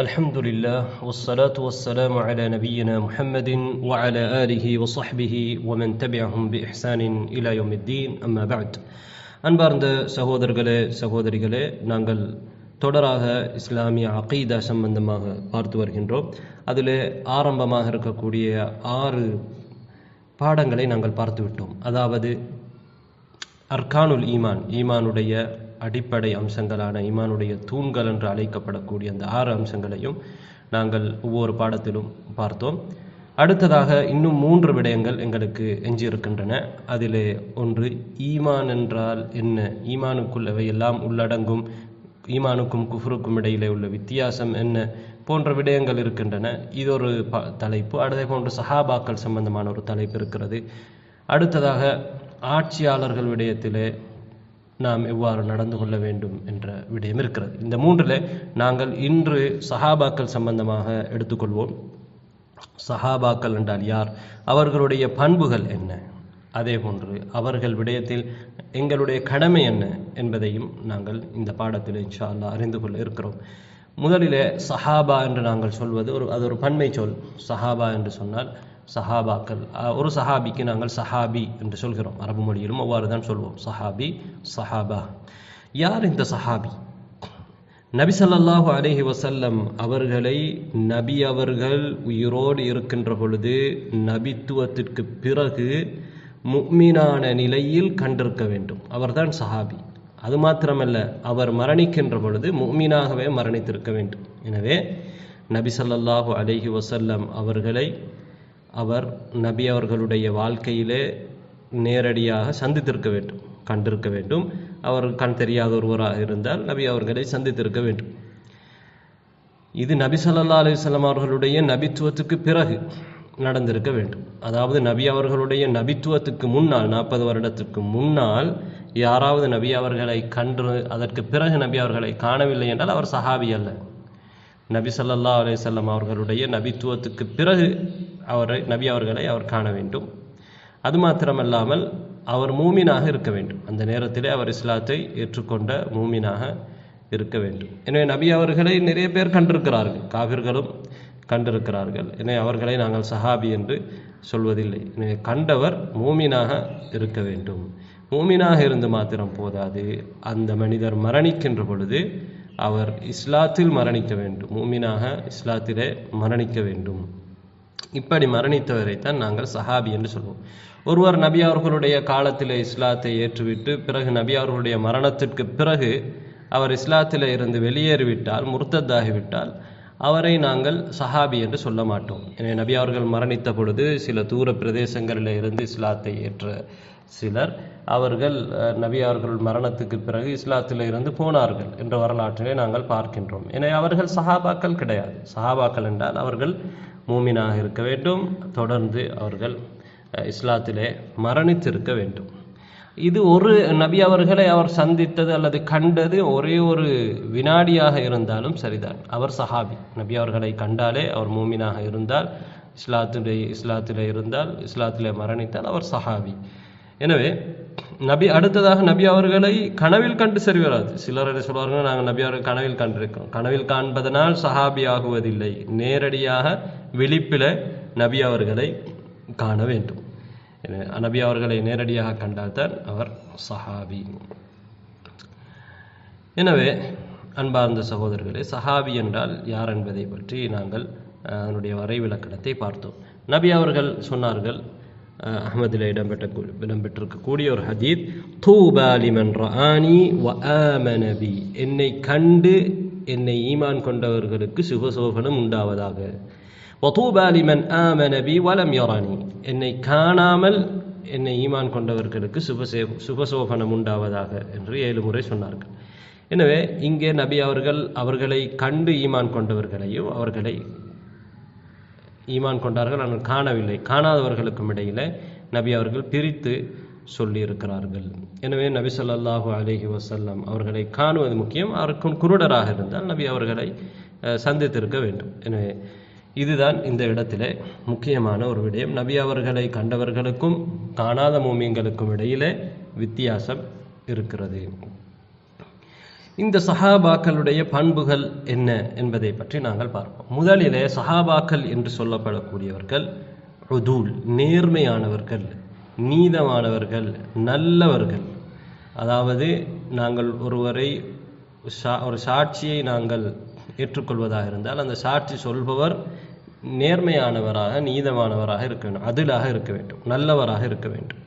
الحمد لله والصلاة والسلام على نبينا محمد وعلى آله وصحبه ومن تبعهم بإحسان إلى يوم الدين أما بعد அன்பார்ந்த சகோதரர்களே சகோதரிகளே நாங்கள் தொடராக இஸ்லாமிய அகீதா சம்பந்தமாக பார்த்து வருகின்றோம் அதில் ஆரம்பமாக இருக்கக்கூடிய ஆறு பாடங்களை நாங்கள் பார்த்து விட்டோம் அதாவது அர்கானுல் ஈமான் ஈமானுடைய அடிப்படை அம்சங்களான ஈமானுடைய தூண்கள் என்று அழைக்கப்படக்கூடிய அந்த ஆறு அம்சங்களையும் நாங்கள் ஒவ்வொரு பாடத்திலும் பார்த்தோம். அடுத்ததாக இன்னும் மூன்று விடயங்கள் எங்களுக்கு எஞ்சியிருக்கின்றன. அதிலே ஒன்று ஈமான் என்றால் என்ன? ஈமானுக்குள்ளவை எல்லாம் உள்ளடங்கும் ஈமானுக்கும் குஃபருக்கும் இடையிலே உள்ள வித்தியாசம் என்ன? போன்ற விடயங்கள் இருக்கின்றன. இது ஒரு ப தலைப்பு. அதே போன்ற சஹாபாக்கள் சம்பந்தமான ஒரு தலைப்பு இருக்கிறது. அடுத்ததாக ஆட்சியாளர்கள் விடயத்திலே நாம் எவ்வாறு நடந்து கொள்ள வேண்டும் என்ற விடயம் இருக்கிறது. இந்த மூன்றில் நாங்கள் இன்று சஹாபாக்கள் சம்பந்தமாக எடுத்துக்கொள்வோம். சஹாபாக்கள் என்றால் யார்? அவர்களுடைய பண்புகள் என்ன? அதே போன்று அவர்கள் விடயத்தில் எங்களுடைய கடமை என்ன என்பதையும் நாங்கள் இந்த பாடத்தில் இன்ஷா அல்லா அறிந்து கொள்ள இருக்கிறோம். முதலிலே சஹாபா என்று நாங்கள் சொல்வது ஒரு அது ஒரு பன்மை சொல் சஹாபா என்று சொன்னால் சஹாபாக்கள் ஒரு சஹாபிக்கு நாங்கள் சஹாபி என்று சொல்கிறோம். அரபு மொழியிலும் அவ்வாறு தான் சொல்வோம். சஹாபி சஹாபா. யார் இந்த சஹாபி? நபி சல்லாஹு அலஹி வசல்லம் அவர்களை நபி அவர்கள் உயிரோடு இருக்கின்ற பொழுது நபித்துவத்திற்கு பிறகு முக்மீனான நிலையில் கண்டிருக்க வேண்டும். அவர்தான் சஹாபி. அது மாத்திரமல்ல அவர் மரணிக்கின்ற பொழுது முக்மீனாகவே மரணித்திருக்க வேண்டும். எனவே நபி சல்லாஹு அலஹி வசல்லம் அவர்களை அவர் நபி அவர்களுடைய வாழ்க்கையிலே நேரடியாக சந்தித்திருக்க வேண்டும் கண்டிருக்க வேண்டும். அவர் கண் தெரியாத ஒருவராக இருந்தால் நபி அவர்களை சந்தித்திருக்க வேண்டும். இது நபி சல்லா அலிஸ்லாம் அவர்களுடைய நபித்துவத்துக்கு பிறகு நடந்திருக்க வேண்டும். அதாவது நபி அவர்களுடைய நபித்துவத்துக்கு முன்னால் நாற்பது வருடத்துக்கு முன்னால் யாராவது நபி அவர்களை கன்று அதற்கு பிறகு நபி அவர்களை காணவில்லை என்றால் அவர் சஹாபி அல்ல. நபி சல்லா அலிசல்லாம் அவர்களுடைய நபித்துவத்துக்கு பிறகு அவரை நபி அவர்களை அவர் காண வேண்டும். அது மாத்திரமல்லாமல் அவர் மூமினாக இருக்க வேண்டும். அந்த நேரத்திலே அவர் இஸ்லாத்தை ஏற்றுக்கொண்ட மூமினாக இருக்க வேண்டும். எனவே நபி அவர்களை நிறைய பேர் கண்டிருக்கிறார்கள். காவிர்களும் கண்டிருக்கிறார்கள். எனவே அவர்களை நாங்கள் சஹாபி என்று சொல்வதில்லை. எனவே கண்டவர் மூமினாக இருக்க வேண்டும். மூமினாக இருந்து மாத்திரம் போதாது. அந்த மனிதர் மரணிக்கின்ற பொழுது அவர் இஸ்லாத்தில் மரணிக்க வேண்டும். மூமினாக இஸ்லாத்திலே மரணிக்க வேண்டும். இப்படி மரணித்தவரைத்தான் நாங்கள் சஹாபி என்று சொல்வோம். ஒருவர் நபி அவர்களுடைய காலத்தில் இஸ்லாத்தை ஏற்றுவிட்டு பிறகு நபி அவர்களுடைய மரணத்திற்கு பிறகு அவர் இஸ்லாத்தில் இருந்து வெளியேறிவிட்டால் முர்த்தத்தாகிவிட்டால் அவரை நாங்கள் சஹாபி என்று சொல்ல மாட்டோம். எனவே நபி அவர்கள் மரணித்த பொழுது சில தூர பிரதேசங்களில் இருந்து இஸ்லாத்தை ஏற்ற சிலர் அவர்கள் நபி அவர்கள் மரணத்துக்கு பிறகு இஸ்லாத்தில் இருந்து போனார்கள் என்ற வரலாற்றிலே நாங்கள் பார்க்கின்றோம். எனவே அவர்கள் சஹாபாக்கள் கிடையாது. சஹாபாக்கள் என்றால் அவர்கள் மூமினாக இருக்க வேண்டும். தொடர்ந்து அவர்கள் இஸ்லாத்திலே மரணித்திருக்க வேண்டும். இது ஒரு நபி அவர்களை அவர் சந்தித்தது அல்லது கண்டது ஒரே ஒரு வினாடியாக இருந்தாலும் சரிதான். அவர் சஹாபி. நபி அவர்களை கண்டாலே அவர் மூமினாக இருந்தால் இஸ்லாத்திலே இஸ்லாத்திலே இருந்தால் இஸ்லாத்திலே மரணித்தால் அவர் சஹாபி. எனவே நபி அடுத்ததாக நபி அவர்களை கனவில் கண்டு சரி வராது. சிலர் என்ன சொல்வார்கள்? நாங்கள் நபி அவர்கள் கனவில் கண்டிருக்கிறோம். கனவில் காண்பதனால் சஹாபி ஆகுவதில்லை. நேரடியாக விழிப்பில் நபி அவர்களை காண வேண்டும். நபி அவர்களை நேரடியாக கண்டால்தான் அவர் சஹாபி. எனவே அன்பார்ந்த சகோதரர்களே சஹாபி என்றால் யார் என்பதை பற்றி நாங்கள் அதனுடைய வரைவிலக்கணத்தை பார்த்தோம். நபி அவர்கள் சொன்னார்கள் அஹமதில் இடம்பெற்ற இடம்பெற்றிருக்கக்கூடிய ஒரு ஹதீத் தூபாலிமன் ராணி வ ஆமனபி என்னை கண்டு என்னை ஈமான் கொண்டவர்களுக்கு சுகசோகனம் உண்டாவதாக. வதூபாலிமன் ஆமனபி வலம் யரானி என்னை காணாமல் என்னை ஈமான் கொண்டவர்களுக்கு சுபசே சுபசோபனம் உண்டாவதாக என்று ஏழு முறை சொன்னார்கள். எனவே இங்கே நபி அவர்கள் அவர்களை கண்டு ஈமான் கொண்டவர்களையும் அவர்களை ஈமான் கொண்டார்கள் ஆனால் காணவில்லை. காணாதவர்களுக்கும் இடையில நபி அவர்கள் பிரித்து சொல்லியிருக்கிறார்கள். எனவே நபி சொல்லாஹு அலஹி வசல்லம் அவர்களை காணுவது முக்கியம். அவருக்கும் குருடராக இருந்தால் நபி அவர்களை சந்தித்திருக்க வேண்டும். எனவே இதுதான் இந்த இடத்திலே முக்கியமான ஒரு விடயம். நபி அவர்களை கண்டவர்களுக்கும் காணாத மூமியங்களுக்கும் இடையிலே வித்தியாசம் இருக்கிறது. இந்த சஹாபாக்களுடைய பண்புகள் என்ன என்பதை பற்றி நாங்கள் பார்ப்போம். முதலிலே சஹாபாக்கள் என்று சொல்லப்படக்கூடியவர்கள் ருதூல் நேர்மையானவர்கள் நீதமானவர்கள் நல்லவர்கள். அதாவது நாங்கள் ஒருவரை சா- ஒரு சாட்சியை நாங்கள் ஏற்றுக்கொள்வதாக இருந்தால் அந்த சாட்சி சொல்பவர் நேர்மையானவராக நீதமானவராக இருக்க வேண்டும். அதிலாக இருக்க வேண்டும். நல்லவராக இருக்க வேண்டும்.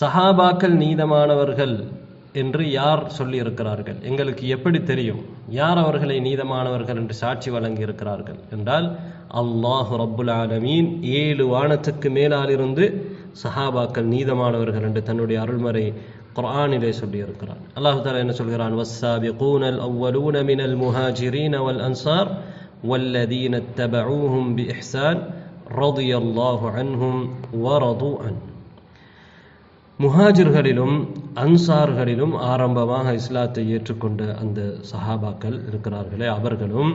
சஹாபாக்கள் நீதமானவர்கள் என்று யார் சொல்லியிருக்கிறார்கள்? எங்களுக்கு எப்படி தெரியும்? யார் அவர்களை நீதமானவர்கள் என்று சாட்சி வழங்கி இருக்கிறார்கள் என்றால் அல்லாஹ் ரப்புல் ஆலமீன் ஏழு வானத்துக்கு மேலால் இருந்து சஹாபாக்கள் நீதமானவர்கள் என்று தன்னுடைய அருள்மறை குர்ஆனிலே சொல்லி இருக்கிறான் அல்லாஹ் தஆலா என்ன சொல்கிறான் வஸ்ஸாபிகூனல் அவ்வலூன மினல் முஹாஜிரீன வல் அன்சார் والذين اتبعوهم بإحسان رضي الله عنهم ورضوا عنه முஹாஜிர்களிலும் அன்சார்களிலும் ஆரம்பமாக இஸ்லாத்தை ஏற்றுக்கொண்ட அந்த சஹாபாக்கள் இருக்கிறார்களே அவர்களும்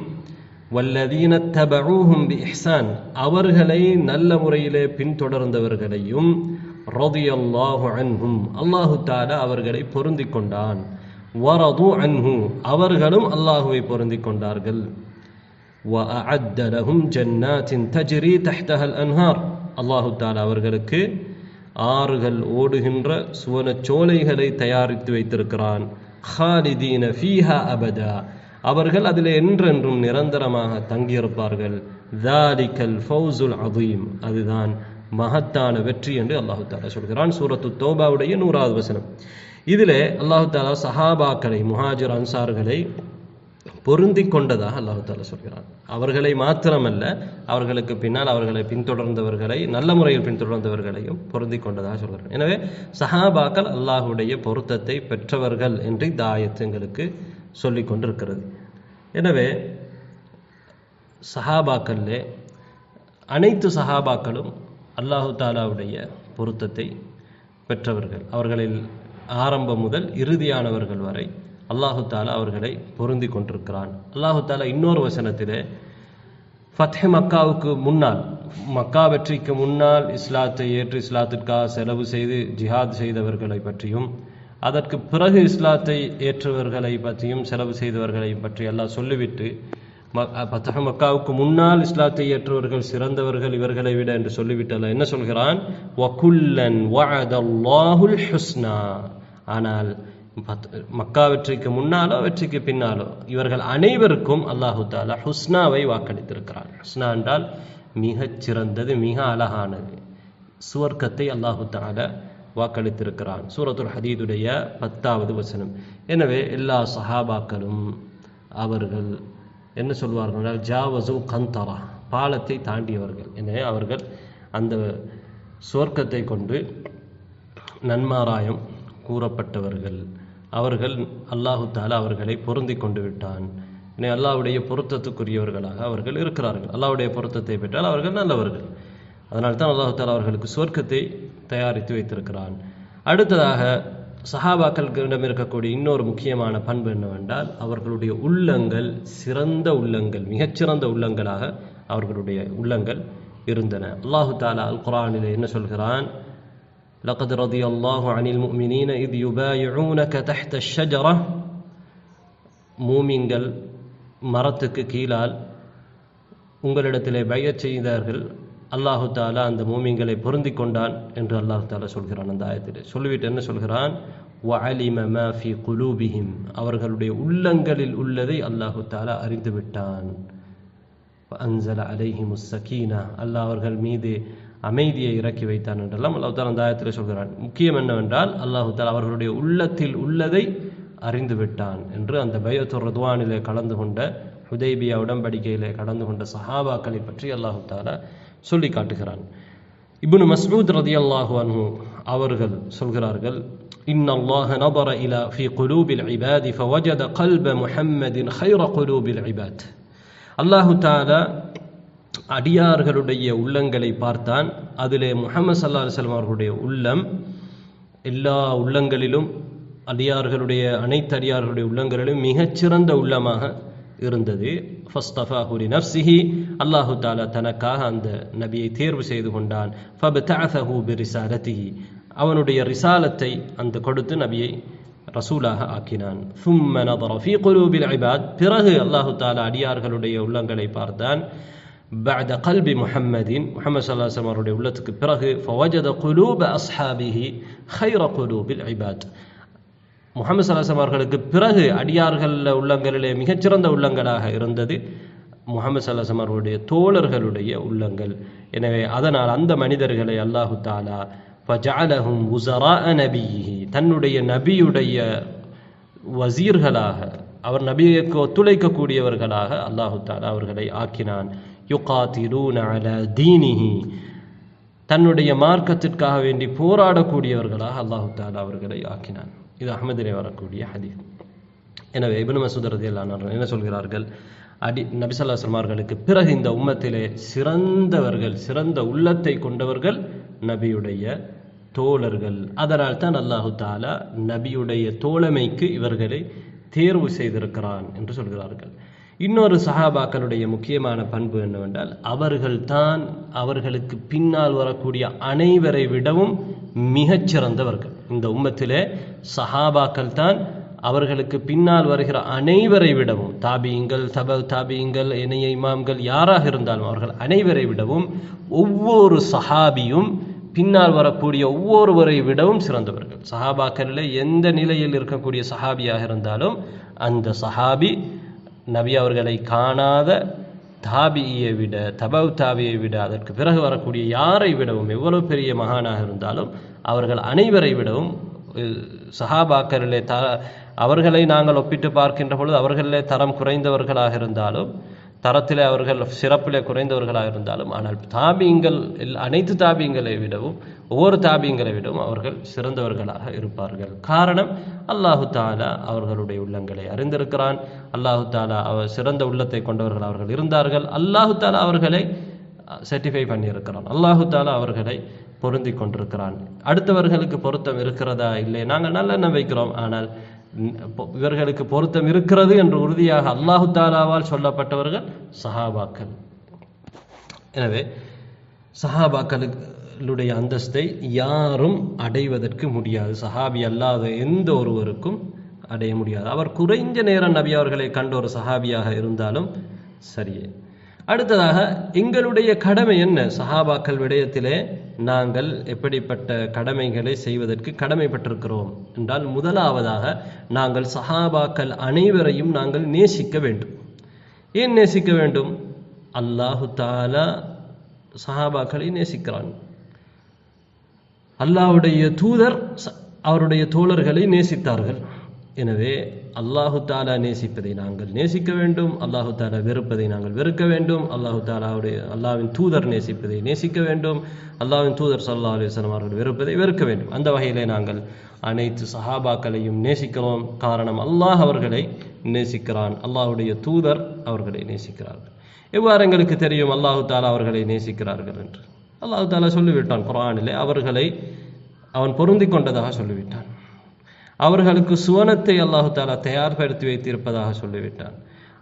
வல்லதீன தபூஹும் பி இஹ்சான் அவர்களை நல்ல முறையிலே பின்தொடர்ந்தவர்களையும் ரதியல்லாஹு அன்ஹும் அல்லாஹு தாலா அவர்களை பொருந்திக் கொண்டான் வரது அன்ஹு அவர்களும் அல்லாஹுவை பொருந்திக் கொண்டார்கள் وأعد لهم جنات تجري تحتها الأنهار அல்லாஹு தாலா அவர்களுக்கு ஆறுகள் ஓடுகின்ற சுவனச் சோலைகளை தயாரித்து வைத்திருக்கிறான் خالدين فيها أبدا அவர்கள் அதில் என்றென்றும் நிரந்தரமாக தங்கியிருப்பார்கள் ذلك الفوز العظيم அதுதான் மகத்தான வெற்றி என்று அல்லாஹு தாலா சொல்கிறான். சூரத்து தோபாவுடைய நூறாவது வசனம். இதிலே அல்லாஹு தாலா சஹாபாக்களை முஹாஜிர் அன்சார்களை பொருந்தி கொண்டதாக அல்லாஹு தாலா சொல்கிறான். அவர்களை மாத்திரமல்ல அவர்களுக்கு பின்னால் அவர்களை பின்தொடர்ந்தவர்களை நல்ல முறையில் பின்தொடர்ந்தவர்களையும் பொருந்தி கொண்டதாக சொல்கிறான். எனவே சஹாபாக்கள் அல்லாஹுடைய பொருத்தத்தை பெற்றவர்கள் என்று இந்த ஆயத்து எங்களுக்கு சொல்லி கொண்டிருக்கிறது. எனவே சஹாபாக்கள்லே அனைத்து சஹாபாக்களும் அல்லாஹு தாலாவுடைய பொருத்தத்தை பெற்றவர்கள். அவர்களில் ஆரம்பம் முதல் இறுதியானவர்கள் வரை அல்லாஹு தாலா அவர்களை பொருந்தி கொண்டிருக்கிறான். அல்லாஹு தாலா இன்னொரு வசனத்திலே ஃபத்ஹ் மக்காவுக்கு முன்னால் மக்கா வெற்றிக்கு முன்னால் இஸ்லாத்தை ஏற்று இஸ்லாத்திற்காக செலவு செய்து ஜிஹாத் செய்தவர்களை பற்றியும் அதற்கு பிறகு இஸ்லாத்தை ஏற்றவர்களை பற்றியும் செலவு செய்தவர்களை பற்றி எல்லாம் சொல்லிவிட்டு ம- மக்காவுக்கு முன்னால் இஸ்லாத்தை ஏற்றவர்கள் சிறந்தவர்கள் இவர்களை விட என்று சொல்லிவிட்டு என்ன சொல்கிறான்? வகுல்லன் வஅதல்லாஹுல் ஹுஸ்னா. ஆனால் பத்- மக்கா வெற்றிக்கு முன்னாலோ வெற்றிக்கு பின்னாலோ இவர்கள் அனைவருக்கும் அல்லாஹு தாலா ஹுஸ்னாவை வாக்களித்திருக்கிறான். ஹுஸ்னா என்றால் மிகச் சிறந்தது மிக அழகானது. சுவர்க்கத்தை அல்லாஹு தாலா வாக்களித்திருக்கிறான். சூரத்துல் ஹதீதுடைய பத்தாவது வசனம். எனவே எல்லா சஹாபாக்களும் அவர்கள் என்ன சொல்வார்கள் என்றால் ஜாவசு கந்தரா. பாலத்தை தாண்டியவர்கள். எனவே அவர்கள் அந்த சுவர்க்கத்தை கொண்டு நன்மாராயம் கூறப்பட்டவர்கள். அவர்கள் அல்லாஹு தாலா அவர்களை பொருந்தி கொண்டு விட்டான். இனி அல்லாவுடைய பொருத்தத்துக்குரியவர்களாக அவர்கள் இருக்கிறார்கள். அல்லாவுடைய பொருத்தத்தை பெற்றால் அவர்கள் நல்லவர்கள். அதனால் தான் அல்லாஹு தாலா அவர்களுக்கு சொர்க்கத்தை தயாரித்து வைத்திருக்கிறான். அடுத்ததாக சஹாபாக்களிடம் இருக்கக்கூடிய இன்னொரு முக்கியமான பண்பு என்னவென்றால் அவர்களுடைய உள்ளங்கள் சிறந்த உள்ளங்கள் மிகச்சிறந்த உள்ளங்களாக அவர்களுடைய உள்ளங்கள் இருந்தன அல்லாஹு தாலா அல் குரானிலே என்ன சொல்கிறான் لقد رضي الله عن المؤمنين إذ يبايعونك تحت الشجرة மூமின்கள் மரத்துக்கு கீழால் உங்களிடத்திலே பையச் செய்தார்கள் அல்லாஹு தாலா அந்த மூமிங்களை பொருந்தி கொண்டான் என்று அல்லாஹு தாலா சொல்கிறான் அந்த ஆயத்தில். சொல்லிவிட்டு என்ன சொல்கிறான்? ஃபி குலூபிஹிம். அவர்களுடைய உள்ளங்களில் உள்ளதை அல்லாஹு தாலா அறிந்து விட்டான். அன்சல அலைஹி முஸ்ஸகீனா அல்லாஹ் அவர்கள் மீது அமைதியை இறக்கி வைத்தான் என்றெல்லாம் அல்லாஹு தாலா அந்த ஆயத்தில் சொல்கிறான். முக்கியம் என்னவென்றால் அல்லாஹு தாலா அவர்களுடைய உள்ளத்தில் உள்ளதை அறிந்து விட்டான் என்று அந்த பயோத்தர் ரதுவானிலே கலந்து கொண்ட ஹுதைபியா உடன்படிக்கையிலே கலந்து கொண்ட சஹாபாக்களை பற்றி அல்லாஹு தாலா சொல்லி காட்டுகிறான் இப்னு மஸ்ஊத் ரதியல்லாஹு அன்ஹு அவர்கள் சொல்கிறார்கள் إن الله نظر إلى في قلوب العباد فوجد قلب محمد خير قلوب العباد அல்லாஹு தாலா அடியார்களுடைய உள்ளங்களை பார்த்தான் அதிலே முஹம்மது சல்லா அலுவலம் அவர்களுடைய உள்ளம் எல்லா உள்ளங்களிலும் அடியார்களுடைய அனைத்து அடியார்களுடைய உள்ளங்களிலும் மிகச்சிறந்த உள்ளமாக இருந்தது ஃபஸ்தஃபாஹுலி நஃப்சிஹி அல்லாஹு தாலா தனக்காக அந்த நபியை தேர்வு செய்து கொண்டான் ஃபபதஅஸஹு பிரிசாலத்திஹி அவனுடைய ரிசாலத்தை அந்த கொடுத்து நபியை ரசூலாக ஆக்கினான் ثم نظر في قلوب العباد பிறகு அல்லாஹு தாலா அடியார்களுடைய உள்ளங்களை பார்த்தான் بعد قلب محمد محمد صلى الله عليه وسلم அவருடைய உள்ளத்துக்கு பிறகு فوجد قلوب أصحابه خير قلوب العباد முகமது சலாசம் அவர்களுக்கு பிறகு அடியார்கள் உள்ளங்களிலே மிகச்சிறந்த உள்ளங்களாக இருந்தது முகமது சல்லாசம் அவர்களுடைய தோழர்களுடைய உள்ளங்கள். எனவே அதனால் அந்த மனிதர்களை அல்லாஹு தாலா ஃபஜஅலஹும் உசரா நபியிஹி தன்னுடைய நபியுடைய வசீர்களாக அவர் நபியைக்கு ஒத்துழைக்கக்கூடியவர்களாக அல்லாஹு தாலா அவர்களை ஆக்கினான். யுகாத்திலூன அலா தீனிஹி தன்னுடைய மார்க்கத்திற்காக வேண்டி போராடக்கூடியவர்களாக அல்லாஹு தாலா அவர்களை ஆக்கினான். இது அகமதிலே வரக்கூடிய ஹதீஸ். எனவே இப்னு மசூத் ரதியல்லாஹு அன்ஹு என்ன சொல்கிறார்கள்? அடி நபிசல்லாஸ்லம் பிறகு இந்த உம்மத்திலே சிறந்தவர்கள் சிறந்த உள்ளத்தை கொண்டவர்கள் நபியுடைய தோழர்கள். அதனால் தான் அல்லாஹு தாலா நபியுடைய தோழமைக்கு இவர்களை தேர்வு செய்திருக்கிறான் என்று சொல்கிறார்கள். இன்னொரு சஹாபாக்களுடைய முக்கியமான பண்பு என்னவென்றால் அவர்கள்தான் அவர்களுக்கு பின்னால் வரக்கூடிய அனைவரை விடவும் மிகச்சிறந்தவர்கள். இந்த உம்மத்திலே சஹாபாக்கள் தான் அவர்களுக்கு பின்னால் வருகிற அனைவரை விடவும் தாபியங்கள் தப தாபியங்கள் இணைய இமாம்கள் யாராக இருந்தாலும் அவர்கள் அனைவரை விடவும் ஒவ்வொரு சஹாபியும் பின்னால் வரக்கூடிய ஒவ்வொருவரை விடவும் சிறந்தவர்கள். சஹாபாக்களில் எந்த நிலையில் இருக்கக்கூடிய சஹாபியாக இருந்தாலும் அந்த சஹாபி நபி அவர்களை காணாத தாபியை விட தபவ் தாபியை விட அதற்கு பிறகு வரக்கூடிய யாரை விடவும் எவ்வளவு பெரிய மகானாக இருந்தாலும் அவர்கள் அனைவரை விடவும் சஹாபாக்கரிலே த அவர்களை நாங்கள் ஒப்பிட்டு பார்க்கின்ற பொழுது அவர்களிலே தரம் குறைந்தவர்களாக இருந்தாலும் தரத்திலே அவர்கள் சிறப்பிலே குறைந்தவர்களாக இருந்தாலும் ஆனால் தாபியங்கள் அனைத்து தாபியங்களை விடவும் ஒவ்வொரு தாபியங்களை விடவும் அவர்கள் சிறந்தவர்களாக இருப்பார்கள். காரணம் அல்லாஹு தாலா அவர்களுடைய உள்ளங்களை அறிந்திருக்கிறான். அல்லாஹு தாலா அவர் சிறந்த உள்ளத்தை கொண்டவர்கள் அவர்கள் இருந்தார்கள். அல்லாஹு தாலா அவர்களை சர்டிஃபை பண்ணியிருக்கிறான். அல்லாஹு தாலா அவர்களை பொருந்தி கொண்டிருக்கிறான். அடுத்தவர்களுக்கு பொருத்தம் இருக்கிறதா? இல்லை நாங்கள் நல்லெண்ணம் வைக்கிறோம். ஆனால் இவர்களுக்கு பொருத்தம் இருக்கிறது என்று உறுதியாக அல்லாஹு தாலாவால் சொல்லப்பட்டவர்கள் சஹாபாக்கள். எனவே சஹாபாக்களுடைய அந்தஸ்தை யாரும் அடைவதற்கு முடியாது. சஹாபி அல்லாத எந்த ஒருவருக்கும் அடைய முடியாது. அவர் குறைந்த நேரம் நபி அவர்களை கண்ட ஒரு சஹாபியாக இருந்தாலும் சரியே. அடுத்ததாக எங்களுடைய கடமை என்ன? சஹாபாக்கள் விடயத்திலே நாங்கள் எப்படிப்பட்ட கடமைகளை செய்வதற்கு கடமைப்பட்டிருக்கிறோம் என்றால் முதலாவதாக நாங்கள் சஹாபாக்கள் அனைவரையும் நாங்கள் நேசிக்க வேண்டும். ஏன் நேசிக்க வேண்டும்? அல்லாஹு தாலா சஹாபாக்களை நேசிக்கிறான். அல்லாஹுடைய தூதர் அவருடைய தோழர்களை நேசித்தார்கள். எனவே அல்லாஹு தாலா நேசிப்பதை நாங்கள் நேசிக்க வேண்டும் அல்லாஹு தாலா வெறுப்பதை நாங்கள் வெறுக்க வேண்டும் அல்லாஹு தாலாவுடைய அல்லாவின் தூதர் நேசிப்பதை நேசிக்க வேண்டும் அல்லாவின் தூதர் சல்லா அலுவலம் அவர்கள் வெறுப்பதை வெறுக்க வேண்டும். அந்த வகையிலே நாங்கள் அனைத்து சஹாபாக்களையும் நேசிக்கிறோம். காரணம் அல்லாஹ் அவர்களை நேசிக்கிறான். அல்லாஹுடைய தூதர் அவர்களை நேசிக்கிறார்கள். எவ்வாறு எங்களுக்கு தெரியும் அல்லாஹு தாலா அவர்களை நேசிக்கிறார்கள் என்று? அல்லாஹு தாலா சொல்லிவிட்டான் குரானிலே அவர்களை அவன் பொருந்தி கொண்டதாக சொல்லிவிட்டான். அவர்களுக்கு சுவனத்தை அல்லாஹு தாலா தயார்படுத்தி வைத்திருப்பதாக சொல்லிவிட்டான்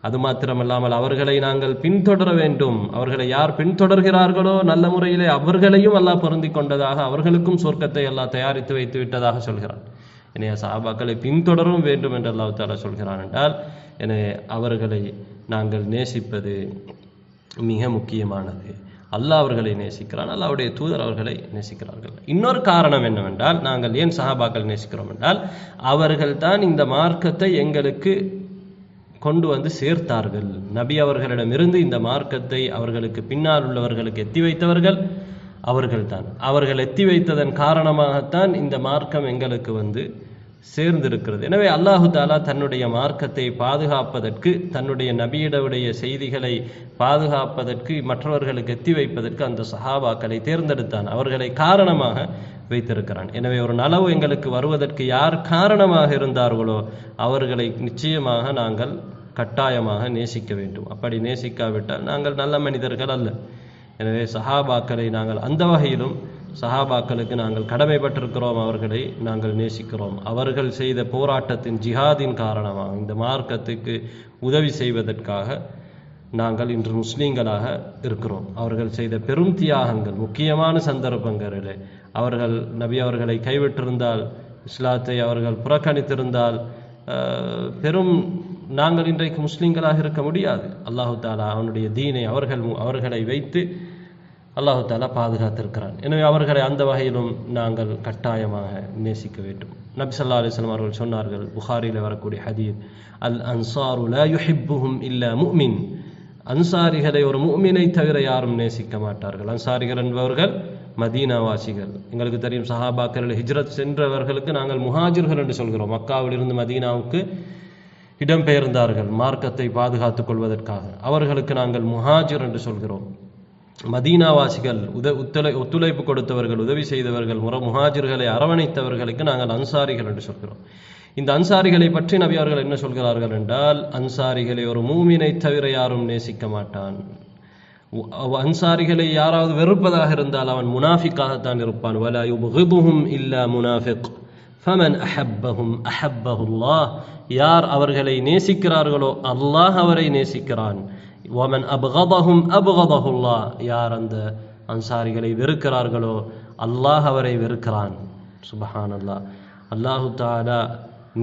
அது மாத்திரமல்லாமல் அவர்களை நாங்கள் பின்தொடர வேண்டும். அவர்களை யார் பின்தொடர்கிறார்களோ நல்ல முறையிலே அவர்களையும் அல்லாஹ் பொருந்தி கொண்டதாக அவர்களுக்கும் சொர்க்கத்தை எல்லாம் தயாரித்து வைத்து விட்டதாக சொல்கிறான். எனவே சாபாக்களை பின்தொடரும் வேண்டும் என்று அல்லாஹு தாலா சொல்கிறான் என்றால் எனவே அவர்களை நாங்கள் நேசிப்பது மிக முக்கியமானது. அல்லாஹ் அவர்களை நேசிக்கிறான் அல்லாவுடைய தூதர் அவர்களை நேசிக்கிறார்கள். இன்னொரு காரணம் என்னவென்றால் நாங்கள் ஏன் சஹாபாக்கள் நேசிக்கிறோம் என்றால் அவர்கள் தான் இந்த மார்க்கத்தை எங்களுக்கு கொண்டு வந்து சேர்த்தார்கள். நபி அவர்களிடமிருந்து இந்த மார்க்கத்தை அவர்களுக்கு பின்னால் உள்ளவர்களுக்கு எத்தி வைத்தவர்கள் அவர்கள்தான். அவர்கள் எத்தி வைத்ததன் காரணமாகத்தான் இந்த மார்க்கம் எங்களுக்கு வந்து சேர்ந்திருக்கிறது. எனவே அல்லாஹு தாலா தன்னுடைய மார்க்கத்தை பாதுகாப்பதற்கு தன்னுடைய நபியிடவுடைய செய்திகளை பாதுகாப்பதற்கு மற்றவர்களுக்கு எத்தி வைப்பதற்கு அந்த சஹாபாக்களை தேர்ந்தெடுத்தான். அவர்களை காரணமாக வைத்திருக்கிறான். எனவே ஒரு நலவு எங்களுக்கு வருவதற்கு யார் காரணமாக இருந்தார்களோ அவர்களை நிச்சயமாக நாங்கள் கட்டாயமாக நேசிக்க வேண்டும். அப்படி நேசிக்காவிட்டால் நாங்கள் நல்ல மனிதர்கள் அல்ல. எனவே சஹாபாக்களை நாங்கள் அந்த வகையிலும் சஹாபாக்களுக்கு நாங்கள் கடமைப்பட்டிருக்கிறோம் அவர்களை நாங்கள் நேசிக்கிறோம். அவர்கள் செய்த போராட்டத்தின் ஜிஹாதின் காரணமாக இந்த மார்க்கத்துக்கு உதவி செய்வதற்காக நாங்கள் இன்று முஸ்லீம்களாக இருக்கிறோம். அவர்கள் செய்த பெரும் தியாகங்கள் முக்கியமான சந்தர்ப்பங்களிலே அவர்கள் நபி அவர்களை கைவிட்டிருந்தால் இஸ்லாத்தை அவர்கள் புறக்கணித்திருந்தால் பெரும் நாங்கள் இன்றைக்கு முஸ்லீம்களாக இருக்க முடியாது. அல்லாஹு தாலா அவனுடைய தீனை அவர்கள் அவர்களை வைத்து அல்லாஹு தாலா பாதுகாத்திருக்கிறான். எனவே அவர்களை அந்த வகையிலும் நாங்கள் கட்டாயமாக நேசிக்க வேண்டும். நபி ஸல்லல்லாஹு அலிஸ்லாம் அவர்கள் சொன்னார்கள் புகாரியில் வரக்கூடிய ஹதீர் அல் அன்சாருல லா யுஹிப்புஹும் இல்லா அன்சாரிகளை ஒரு முக்மினை தவிர யாரும் நேசிக்க மாட்டார்கள். அன்சாரிகள் என்பவர்கள் மதீனாவாசிகள். எங்களுக்கு தெரியும் சஹாபாக்கள் ஹிஜ்ரத் சென்றவர்களுக்கு நாங்கள் முஹாஜிர்கள் என்று சொல்கிறோம். மக்காவிலிருந்து மதீனாவுக்கு இடம்பெயர்ந்தார்கள் மார்க்கத்தை பாதுகாத்துக் கொள்வதற்காக. அவர்களுக்கு நாங்கள் முஹாஜிர் என்று சொல்கிறோம். மதீனாவாசிகள் உத ஒத்துழை ஒத்துழைப்பு கொடுத்தவர்கள் உதவி செய்தவர்கள் முற முஹாஜிர்களை அரவணைத்தவர்களுக்கு நாங்கள் அன்சாரிகள் என்று சொல்கிறோம். இந்த அன்சாரிகளை பற்றி நபி அவர்கள் என்ன சொல்கிறார்கள் என்றால் அன்சாரிகளை ஒரு மூமினை தவிர யாரும் நேசிக்க மாட்டான். அன்சாரிகளை யாராவது வெறுப்பதாக இருந்தால் அவன் முனாஃபிக்காகத்தான் இருப்பான். வலா யுபகிதுஹும் இல்லா முனாஃபிக் ஃபமன் அஹப்பஹும் அஹப்பஹுல்லா யார் அவர்களை நேசிக்கிறார்களோ அல்லாஹ் அவரை நேசிக்கிறான். வமன் அபகதஹும் அபகதஹுல்லா யார் அந்த அன்சாரிகளை வெறுக்கிறார்களோ அல்லாஹ் அவரை வெறுக்கிறான். சுபஹானல்லாஹ் அல்லாஹு தாலா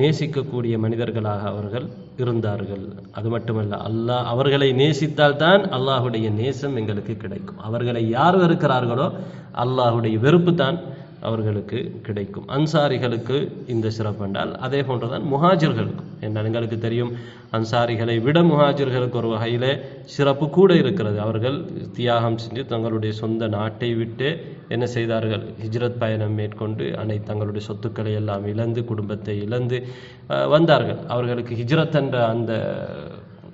நேசிக்கக்கூடிய மனிதர்களாக அவர்கள் இருந்தார்கள். அது மட்டுமல்ல அல்லாஹ் அவர்களை நேசித்தால் தான் அல்லாஹுடைய நேசம் எங்களுக்கு கிடைக்கும். அவர்களை யார் வெறுக்கிறார்களோ அல்லாஹுடைய வெறுப்பு தான் அவர்களுக்கு கிடைக்கும். அன்சாரிகளுக்கு இந்த சிறப்பு என்றால் அதே போன்றுதான் முஹாஜர்களுக்கும். என்ன எங்களுக்கு தெரியும் அன்சாரிகளை விட முஹாஜர்களுக்கு ஒரு வகையில் சிறப்பு கூட இருக்கிறது. அவர்கள் தியாகம் செஞ்சு தங்களுடைய சொந்த நாட்டை விட்டு என்ன செய்தார்கள்? ஹிஜ்ரத் பயணம் மேற்கொண்டு அனைத்து தங்களுடைய சொத்துக்களை எல்லாம் இழந்து குடும்பத்தை இழந்து வந்தார்கள். அவர்களுக்கு ஹிஜ்ரத் என்ற அந்த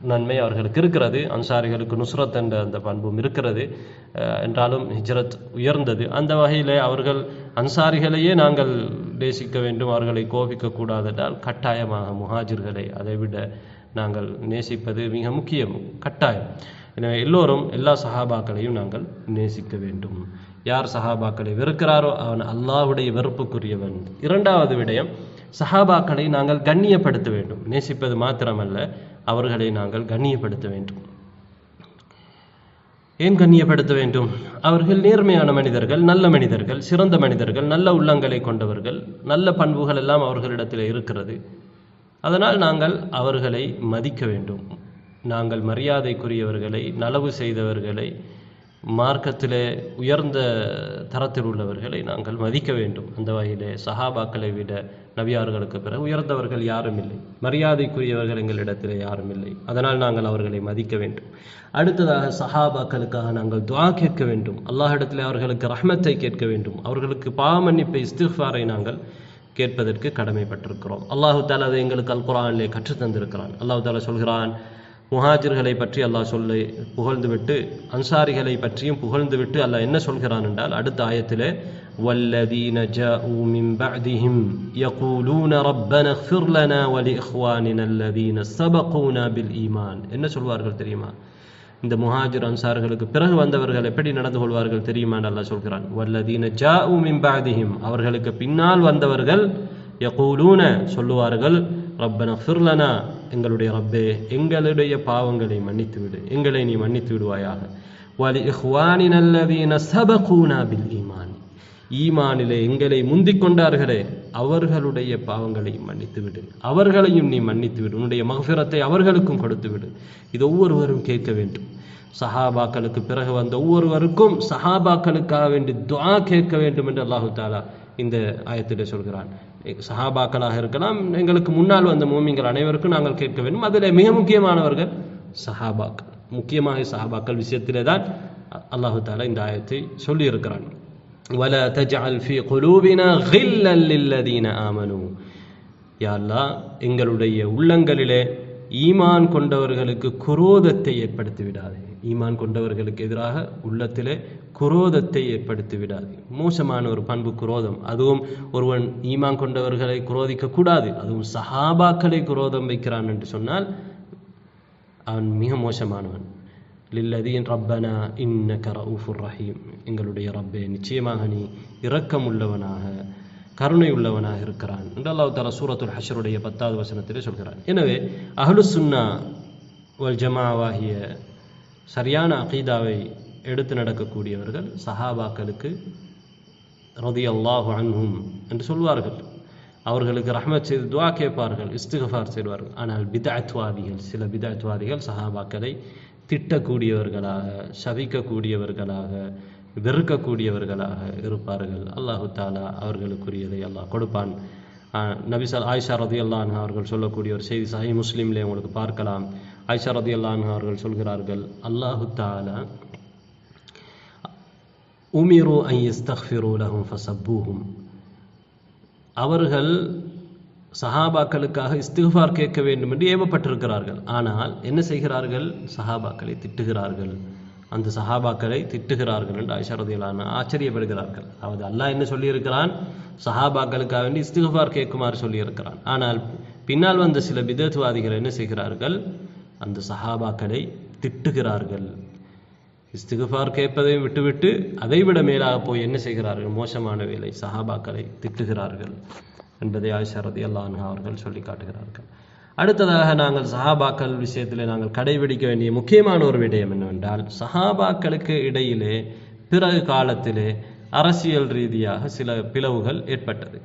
நன்மை அவர்களுக்கு இருக்கிறது. அன்சாரிகளுக்கு நுஸ்ரத் என்ற அந்த பண்பும் இருக்கிறது. என்றாலும் ஹிஜ்ரத் உயர்ந்தது. அந்த வகையிலே அவர்கள் அன்சாரிகளையே நாங்கள் நேசிக்க வேண்டும். அவர்களை கோபிக்க கட்டாயமாக முஹாஜிர்களை அதைவிட நாங்கள் நேசிப்பது மிக முக்கியம். கட்டாயம். எனவே எல்லோரும் எல்லா சஹாபாக்களையும் நாங்கள் நேசிக்க வேண்டும். யார் சஹாபாக்களை வெறுக்கிறாரோ அவன் அல்லாவுடைய வெறுப்புக்குரியவன். இரண்டாவது விடயம் சஹாபாக்களை நாங்கள் கண்ணியப்படுத்த வேண்டும். நேசிப்பது மாத்திரமல்ல அவர்களை நாங்கள் கண்ணியப்படுத்த வேண்டும். ஏன் கண்ணியப்படுத்த வேண்டும்? அவர்கள் நேர்மையான மனிதர்கள் நல்ல மனிதர்கள் சிறந்த மனிதர்கள் நல்ல உள்ளங்களை கொண்டவர்கள் நல்ல பண்புகள் எல்லாம் அவர்களிடத்தில் இருக்கிறது. அதனால் நாங்கள் அவர்களை மதிக்க வேண்டும். நாங்கள் மரியாதைக்குரியவர்களை நலவு செய்தவர்களை மார்க்கத்திலே உயர்ந்த தரத்தில் உள்ளவர்களை நாங்கள் மதிக்க வேண்டும். அந்த வகையிலே சஹாபாக்களை விட நபியார்களுக்கு பிறகு உயர்ந்தவர்கள் யாரும் இல்லை. மரியாதைக்குரியவர்கள் எங்களிடத்திலே யாரும் இல்லை. அதனால் நாங்கள் அவர்களை மதிக்க வேண்டும். அடுத்ததாக சஹாபாக்களுக்காக நாங்கள் துவா கேட்க வேண்டும். அல்லாஹிடத்தில் அவர்களுக்கு ரஹ்மத்தை கேட்க வேண்டும். அவர்களுக்கு பாவமன்னிப்பை இஸ்திஃபாரை நாங்கள் கேட்பதற்கு கடமைப்பட்டிருக்கிறோம். அல்லாஹு தாலா அதை எங்களுக்கு அல் குரானிலே கற்றுத்தந்திருக்கிறான். அல்லாஹு தாலா சொல்கிறான் முஹாஜிர்களை பற்றி அல்லாஹ் சொல்லி புகழ்ந்துவிட்டு அன்சாரிகளை பற்றியும் புகழ்ந்துவிட்டு அல்லாஹ் என்ன சொல்கிறான் என்றால் அடுத்த ஆயத்திலே والذين جاءوا من بعدهم يقولون ربنا اغفر لنا ولإخواننا الذين سبقونا بالإيمان என்ன சொல்வார்கள் தெரியுமா இந்த முஹாஜிர் அன்சார்களுக்கு பிறகு வந்தவர்கள் எப்படி நடந்து கொள்வார்கள் தெரியுமா என்று அல்லாஹ் சொல்கிறான் வல்லதீன ஜாஉ மின் பஅதிஹிம் அவர்களுக்கு பின்னால் வந்தவர்கள் யகூலூன சொல்லுவார்கள் ரப்பன ஃபிர்லனா எங்களுடைய ரப்பே எங்களுடைய பாவங்களை மன்னித்து விடு எங்களை நீ மன்னித்து விடுவாயாக. வலி இஹ்வானின அல்லதீன சபகூனா பில் ஈமான். ஈமானிலே எங்களை முந்திக் கொண்டார்களே அவர்களுடைய பாவங்களை மன்னித்து விடு அவர்களையும் நீ மன்னித்து விடு உன்னுடைய மகஃபிரத்தை அவர்களுக்கும் கொடுத்து விடு இது ஒவ்வொருவரும் கேட்க வேண்டும். சஹாபாக்களுக்கு பிறகு வந்த ஒவ்வொருவருக்கும் சஹாபாக்களுக்காக வேண்டி துவா கேட்க வேண்டும் என்று அல்லாஹு தாலா இந்த ஆயத்திலே சொல்கிறான். சஹாபாக்களாக இருக்கலாம் எங்களுக்கு முன்னால் வந்த மூமிங்கள் அனைவருக்கும் நாங்கள் கேட்க வேண்டும். அதில் மிக முக்கியமானவர்கள் சஹாபாக்கள். முக்கியமாக சஹாபாக்கள் விஷயத்திலே தான் அல்லாஹு தாலா இந்த ஆயத்தை சொல்லியிருக்கிறான். வல தஜால் ஃபி குலூபினா ஹில்லல் இல்லதீன ஆமனு யாழ்லா எங்களுடைய உள்ளங்களிலே ஈமான் கொண்டவர்களுக்கு குரோதத்தை ஏற்படுத்தி விடாதே. ஈமான் கொண்டவர்களுக்கு எதிராக உள்ளத்திலே குரோதத்தை ஏற்படுத்தி விடாது மோசமான ஒரு பண்பு குரோதம். அதுவும் ஒருவன் ஈமான் கொண்டவர்களை குரோதிக்க கூடாது. அதுவும் சஹாபாக்களை குரோதம் வைக்கிறான் என்று சொன்னால் அவன் மிக மோசமானவன். லில்லதீன் ரப்பனா இன்ன கர உஃபுர் ரஹீம். எங்களுடைய ரப்பே நிச்சயமாக நீ இரக்கமுள்ளவனாக கருணை உள்ளவனாக இருக்கிறான் என்று அல்லாஹ் தாலா சூரத்துல் ஹஷருடைய பத்தாவது வசனத்திலே சொல்கிறான். எனவே அஹ்லு சுன்னா வல் ஜமாவாகிய சரியான அகீதாவை எடுத்து நடக்கக்கூடியவர்கள் சஹாபாக்களுக்கு ரதி அல்லாஹு அன்ஹும் என்று சொல்வார்கள். அவர்களுக்கு ரஹ்மத் செய்து துவா கேட்பார்கள் இஸ்திகஃபார் செய்வார்கள். ஆனால் பிதாத்வாதிகள் சில பிதாத்வாதிகள் சஹாபாக்களை திட்டக்கூடியவர்களாக சபிக்கக்கூடியவர்களாக வெறுக்கக்கூடியவர்களாக இருப்பார்கள். அல்லாஹு தாலா அவர்களுக்குரியதை அல்லாஹ் கொடுப்பான். ஆஹ் ஆயிஷா ரதி அல்லான் அவர்கள் சொல்லக்கூடிய ஒரு செய்தி சஹி முஸ்லீம்லேயே உங்களுக்கு பார்க்கலாம். ஆயிஷா ரதி அல்லான் அவர்கள் சொல்கிறார்கள் அல்லாஹு தாலா உமிரு ஐ இஸ்தக்ஃபிரு ஃபசப்பூஹும். அவர்கள் சஹாபாக்களுக்காக இஸ்திஃபார் கேட்க வேண்டும் என்று ஏவப்பட்டிருக்கிறார்கள். ஆனால் என்ன செய்கிறார்கள்? சஹாபாக்களை திட்டுகிறார்கள். அந்த சஹாபாக்களை திட்டுகிறார்கள் என்று ஐஷாரதியிலான ஆச்சரியப்படுகிறார்கள். அதாவது அல்லாஹ் என்ன சொல்லியிருக்கிறான்? சஹாபாக்களுக்காக வேண்டி இஸ்திஃபார் கேட்குமாறு சொல்லியிருக்கிறான். ஆனால் பின்னால் வந்த சில விதத்துவாதிகள் என்ன செய்கிறார்கள்? அந்த சஹாபாக்களை திட்டுகிறார்கள். இஸ்திகுஃபார் கேட்பதை விட்டுவிட்டு அதைவிட மேலாக போய் என்ன செய்கிறார்கள்? மோசமான வேலை சஹாபாக்களை திட்டுகிறார்கள் என்பதை ஆயிஷா ரதியல்லாஹு அவர்கள் சொல்லி காட்டுகிறார்கள். அடுத்ததாக நாங்கள் சஹாபாக்கள் விஷயத்தில் நாங்கள் கடைபிடிக்க வேண்டிய முக்கியமான ஒரு விடயம் என்னவென்றால் சஹாபாக்களுக்கு இடையிலே பிறகு காலத்திலே அரசியல் ரீதியாக சில பிளவுகள் ஏற்பட்டது.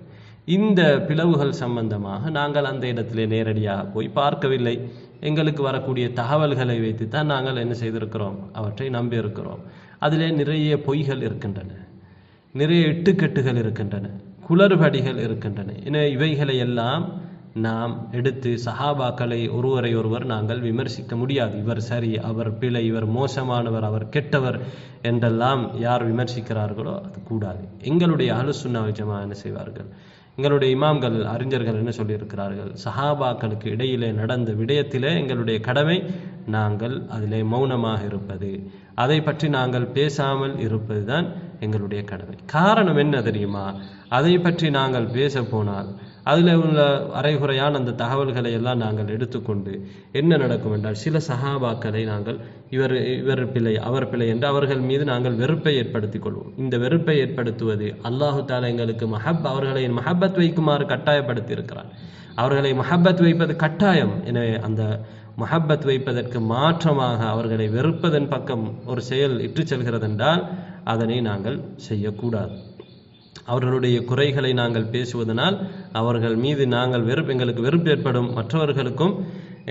இந்த பிளவுகள் சம்பந்தமாக நாங்கள் அந்த இடத்திலே நேரடியாக போய் பார்க்கவில்லை. எங்களுக்கு வரக்கூடிய தகவல்களை வைத்து தான் நாங்கள் என்ன செய்திருக்கிறோம்? அவற்றை நம்பியிருக்கிறோம். அதிலே நிறைய பொய்கள் இருக்கின்றன. நிறைய இட்டுக்கட்டுகள் இருக்கின்றன. குளறுபடிகள் இருக்கின்றன. எனவே இவைகளை எல்லாம் நாம் எடுத்து சஹாபாக்களை ஒருவரை ஒருவர் நாங்கள் விமர்சிக்க முடியாது. இவர் சரி அவர் பிழை இவர் மோசமானவர் அவர் கெட்டவர் என்றெல்லாம் யார் விமர்சிக்கிறார்களோ அது கூடாது. எங்களுடைய அலுசுன்னா ஜமா என்ன செய்வார்கள்? எங்களுடைய இமாம்கள் அறிஞர்கள் என்ன சொல்லியிருக்கிறார்கள்? சஹாபாக்களுக்கு இடையிலே நடந்த விடயத்திலே எங்களுடைய கடமை நாங்கள் அதிலே மௌனமாக இருப்பது. அதை பற்றி நாங்கள் பேசாமல் இருப்பது தான் எங்களுடைய கடமை. காரணம் என்ன தெரியுமா? அதை பற்றி நாங்கள் பேச போனால் அதில் உள்ள அரைகுறையான அந்த தகவல்களை எல்லாம் நாங்கள் எடுத்துக்கொண்டு என்ன நடக்கும் என்றால் சில சகாபாக்களை நாங்கள் இவர் இவர் பிள்ளை அவர் பிள்ளை என்று அவர்கள் மீது நாங்கள் வெறுப்பை ஏற்படுத்திக் கொள்வோம். இந்த வெறுப்பை ஏற்படுத்துவது அல்லாஹு தாலா எங்களுக்கு மஹப் அவர்களை மஹப்பத் வைக்குமாறு கட்டாயப்படுத்தி இருக்கிறார் அவர்களை மஹப்பத் வைப்பது கட்டாயம். எனவே அந்த மஹப்பத் வைப்பதற்கு மாற்றமாக அவர்களை வெறுப்பதன் பக்கம் ஒரு செயல் இட்டு செல்கிறதென்றால் அதனை நாங்கள் செய்யக்கூடாது. அவர்களுடைய குறைகளை நாங்கள் பேசுவதனால் அவர்கள் மீது நாங்கள் வெறுப்பு எங்களுக்கு வெறுப்பு ஏற்படும் மற்றவர்களுக்கும்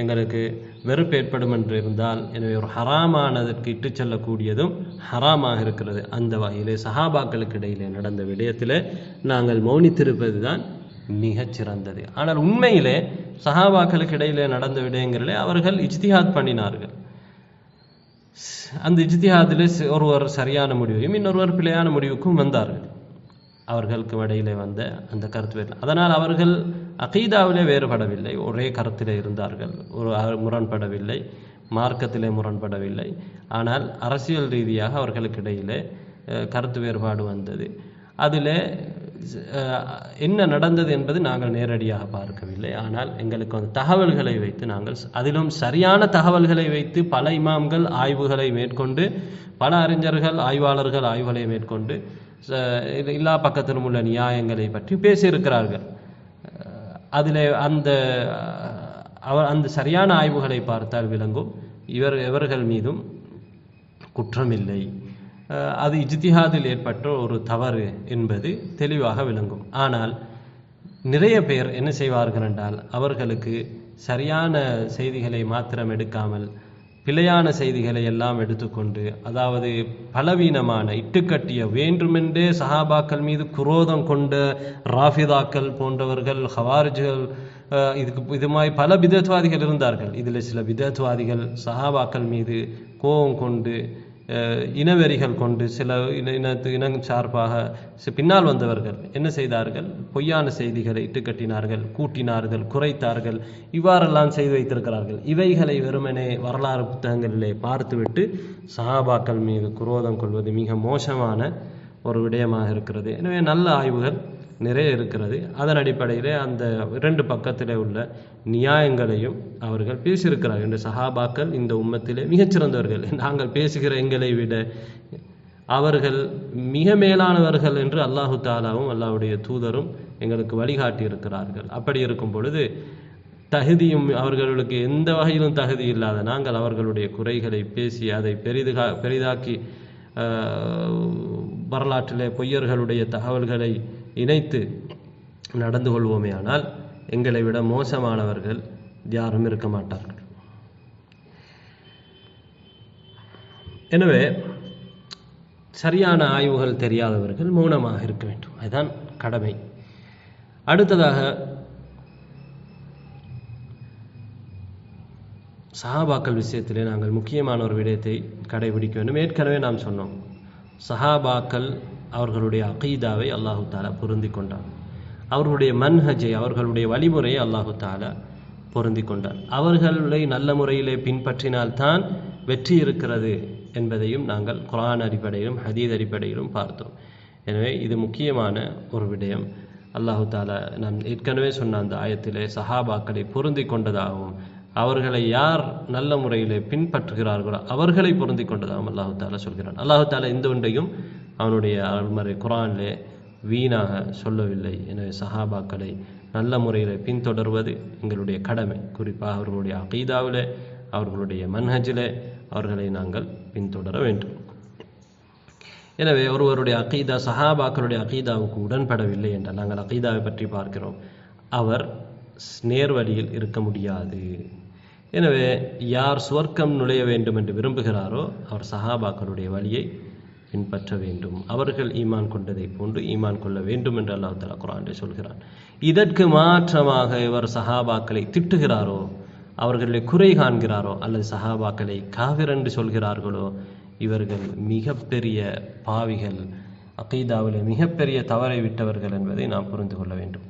எங்களுக்கு வெறுப்பு ஏற்படும் என்று இருந்தால் எனவே ஒரு ஹராமானதற்கு இட்டு செல்லக்கூடியதும் ஹராமாக இருக்கிறது. அந்த வகையிலே சஹாபாக்களுக்கு இடையிலே நடந்த விடயத்தில் நாங்கள் மௌனித்திருப்பது தான் மிகச் சிறந்தது. ஆனால் உண்மையிலே சஹாபாக்களுக்கு இடையிலே நடந்த விடயங்களிலே அவர்கள் இஜ்திஹாத் பண்ணினார்கள். அந்த இஜ்திஹாதிலே ஒருவர் சரியான முடிவையும் இன்னொருவர் பிழையான முடிவுக்கும் வந்தார்கள். அவர்களுக்கு இடையிலே வந்த அந்த கருத்து வேறு. அதனால் அவர்கள் அகீதாவிலே வேறுபடவில்லை. ஒரே கருத்திலே இருந்தார்கள். ஒரு முரண்படவில்லை. மார்க்கத்திலே முரண்படவில்லை. ஆனால் அரசியல் ரீதியாக அவர்களுக்கு இடையிலே கருத்து வேறுபாடு வந்தது. அதில் என்ன நடந்தது என்பது நாங்கள் நேரடியாக பார்க்கவில்லை. ஆனால் எங்களுக்கு அந்த தகவல்களை வைத்து நாங்கள் அதிலும் சரியான தகவல்களை வைத்து பல இமாம்கள் ஆய்வுகளை மேற்கொண்டு பல அறிஞர்கள் ஆய்வாளர்கள் ஆய்வுகளை மேற்கொண்டு இது எல்லா பக்கத்திலும் உள்ள நியாயங்களை பற்றி பேசியிருக்கிறார்கள். அதில் அந்த அவர் அந்த சரியான ஆய்வுகளை பார்த்தால் விளங்கும். இவர் இவர்கள் மீதும் குற்றமில்லை. அது இஜ்திஹாதில் ஏற்பட்ட ஒரு தவறு என்பது தெளிவாக விளங்கும். ஆனால் நிறைய பேர் என்ன செய்வார்கள் என்றால் அவர்களுக்கு சரியான செய்திகளை மாத்திரம் எடுக்காமல் பிழையான செய்திகளை எல்லாம் எடுத்துக்கொண்டு அதாவது பலவீனமான இட்டுக்கட்டிய வேண்டுமென்றே சஹாபாக்கள் மீது குரோதம் கொண்ட ராஃபிதாக்கள் போன்றவர்கள் ஹவாரிஜுகள் இதுக்கு இது மாதிரி பல விதத்துவாதிகள் இருந்தார்கள். இதில் சில விதத்துவாதிகள் சஹாபாக்கள் மீது கோபம் கொண்டு இனவெறிகள் கொண்டு சில இன இனத்து இனம் சார்பாக பின்னால் வந்தவர்கள் என்ன செய்தார்கள்? பொய்யான செய்திகளை இட்டுக்கட்டினார்கள் கூட்டினார்கள் குறைத்தார்கள். இவ்வாறெல்லாம் செய்து வைத்திருக்கிறார்கள். இவைகளை வெறுமனே வரலாறு புத்தகங்களிலே பார்த்துவிட்டு சஹாபாக்கள் மீது குரோதம் கொள்வது மிக மோசமான ஒரு விடயமாக இருக்கிறது. எனவே நல்ல ஆய்வுகள் நிறைய இருக்கிறது. அதன் அடிப்படையிலே அந்த இரண்டு பக்கத்திலே உள்ள நியாயங்களையும் அவர்கள் பேசியிருக்கிறார்கள். இந்த சஹாபாக்கள் இந்த உம்மத்திலே மிகச்சிறந்தவர்கள். நாங்கள் பேசுகிற எங்களை விட அவர்கள் மிக மேலானவர்கள் என்று அல்லாஹு தாலாவும் அல்லாவுடைய தூதரும் எங்களுக்கு வழிகாட்டி இருக்கிறார்கள் அப்படி இருக்கும் பொழுது தகுதியும் அவர்களுக்கு எந்த வகையிலும் தகுதி இல்லாத நாங்கள் அவர்களுடைய குறைகளை பேசி அதை பெரிதுகா பெரிதாக்கி வரலாற்றிலே பொய்யர்களுடைய தகவல்களை இணைத்து நடந்து கொள்வோமே ஆனால் எங்களை விட மோசமானவர்கள் யாரும் இருக்க மாட்டார்கள். எனவே சரியான ஆய்வுகள் தெரியாதவர்கள் மௌனமாக இருக்க வேண்டும். அதுதான் கடமை. அடுத்ததாக சஹாபாக்கள் விஷயத்திலே நாங்கள் முக்கியமான ஒரு விடயத்தை கடைபிடிக்க வேண்டும். ஏற்கனவே நாம் சொன்னோம். சஹாபாக்கள் அவர்களுடைய அகீதாவை அல்லாஹு தாலா பொருந்தி கொண்டார் அவர்களுடைய மன்ஹஜை அவர்களுடைய வழிமுறையை அல்லாஹு தாலா பொருந்தி கொண்டார் அவர்களை நல்ல முறையிலே பின்பற்றினால்தான் வெற்றி இருக்கிறது என்பதையும் நாங்கள் குரான் அடிப்படையிலும் ஹதீத் அடிப்படையிலும் பார்த்தோம். எனவே இது முக்கியமான ஒரு விடயம். அல்லாஹு தாலா நான் ஏற்கனவே சொன்ன அந்த ஆயத்திலே சஹாபாக்களை பொருந்தி கொண்டதாகவும் அவர்களை யார் நல்ல முறையிலே பின்பற்றுகிறார்களோ அவர்களை பொருந்தி கொண்டதாகவும் அல்லாஹு தாலா சொல்கிறான். அல்லாஹு தாலா இந்த ஒன்றையும் அவனுடைய அருள்மறை குரானிலே வீணாக சொல்லவில்லை. எனவே சஹாபாக்களை நல்ல முறையில் பின்தொடர்வது எங்களுடைய கடமை. குறிப்பாக அவர்களுடைய அகீதாவில் அவர்களுடைய மன்ஹஜிலே அவர்களை நாங்கள் பின்தொடர வேண்டும். எனவே ஒருவருடைய அகீதா சஹாபாக்களுடைய அகீதாவுக்கு உடன்படவில்லை என்றால் நாங்கள் அகீதாவை பற்றி பார்க்கிறோம். அவர் நேர்வழியில் இருக்க முடியாது. எனவே யார் சுவர்க்கம் நுழைய வேண்டும் என்று விரும்புகிறாரோ அவர் சஹாபாக்களுடைய வழியை பின்பற்ற வேண்டும். அவர்கள் ஈமான் கொண்டதை போன்று ஈமான் கொள்ள வேண்டும் என்று அல்லாஹ் தலா குரான் சொல்கிறான். இதற்கு மாற்றமாக இவர் சஹாபாக்களை திட்டுகிறாரோ அவர்களை குறை காண்கிறாரோ அல்லது சஹாபாக்களை காவிர் என்று சொல்கிறார்களோ இவர்கள் மிகப்பெரிய பாவிகள் அகீதாவிலே மிகப்பெரிய தவறை விட்டவர்கள் என்பதை நாம் புரிந்து கொள்ள வேண்டும்.